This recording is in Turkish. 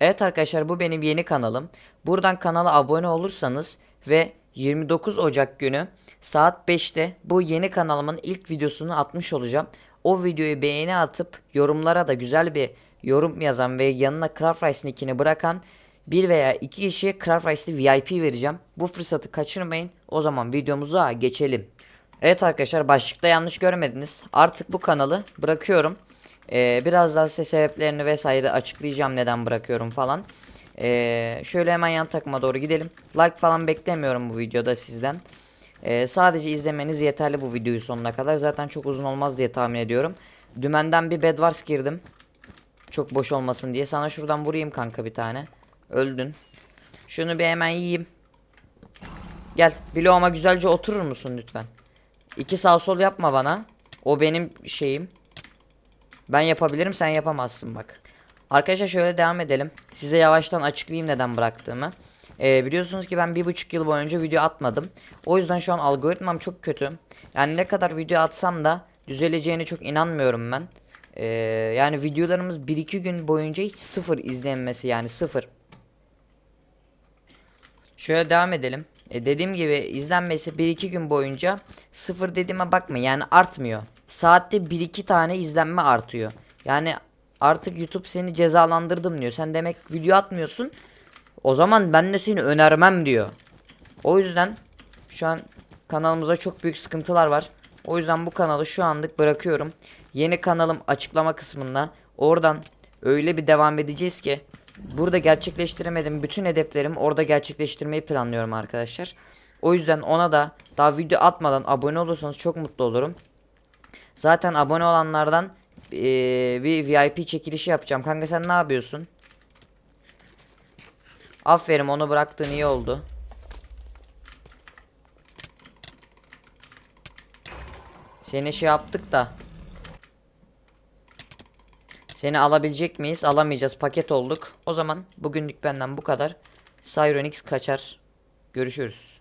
Evet arkadaşlar bu benim yeni kanalım. Buradan kanala abone olursanız ve 29 Ocak günü saat 5'te bu yeni kanalımın ilk videosunu atmış olacağım. O videoyu beğeni atıp yorumlara da güzel bir yorum yazan ve yanına Craft Rice nickini bırakan bir veya iki kişiye Craft Rice'li VIP vereceğim. Bu fırsatı kaçırmayın. O zaman videomuza geçelim. Evet arkadaşlar başlıkta yanlış görmediniz. Artık bu kanalı bırakıyorum. Ee, biraz daha size sebeplerini vesaire açıklayacağım neden bırakıyorum falan. Ee, şöyle hemen yan takıma doğru gidelim. Like falan beklemiyorum bu videoda sizden. Ee, sadece izlemeniz yeterli bu videoyu sonuna kadar. Zaten çok uzun olmaz diye tahmin ediyorum. Dümenden bir Bedwars girdim. Çok boş olmasın diye. Sana şuradan vurayım kanka bir tane. Öldün. Şunu bir hemen yiyeyim. Gel. Bloğuma güzelce oturur musun lütfen? İki sağ sol yapma bana. O benim şeyim. Ben yapabilirim sen yapamazsın bak. Arkadaşlar şöyle devam edelim. Size yavaştan açıklayayım neden bıraktığımı. Ee, biliyorsunuz ki ben bir buçuk yıl boyunca video atmadım. O yüzden şu an algoritmam çok kötü. Yani ne kadar video atsam da düzeleceğine çok inanmıyorum ben. Ee, yani videolarımız 1-2 gün boyunca hiç sıfır izlenmesi yani sıfır. Şöyle devam edelim. E, dediğim gibi izlenmesi 1-2 gün boyunca sıfır dediğime bakma yani artmıyor. Saatte 1-2 tane izlenme artıyor. Yani artık YouTube seni cezalandırdım diyor. Sen demek video atmıyorsun. O zaman ben de seni önermem diyor. O yüzden şu an kanalımızda çok büyük sıkıntılar var. O yüzden bu kanalı şu anlık bırakıyorum. Yeni kanalım açıklama kısmında. Oradan öyle bir devam edeceğiz ki burada gerçekleştiremedim bütün hedeflerimi orada gerçekleştirmeyi planlıyorum arkadaşlar. O yüzden ona da daha video atmadan abone olursanız çok mutlu olurum. Zaten abone olanlardan eee, bir VIP çekilişi yapacağım. Kanka sen ne yapıyorsun? Aferin onu bıraktığın iyi oldu. Seni şey yaptık da. Seni alabilecek miyiz? Alamayacağız. Paket olduk. O zaman bugünlük benden bu kadar. Cyronix kaçar. Görüşürüz.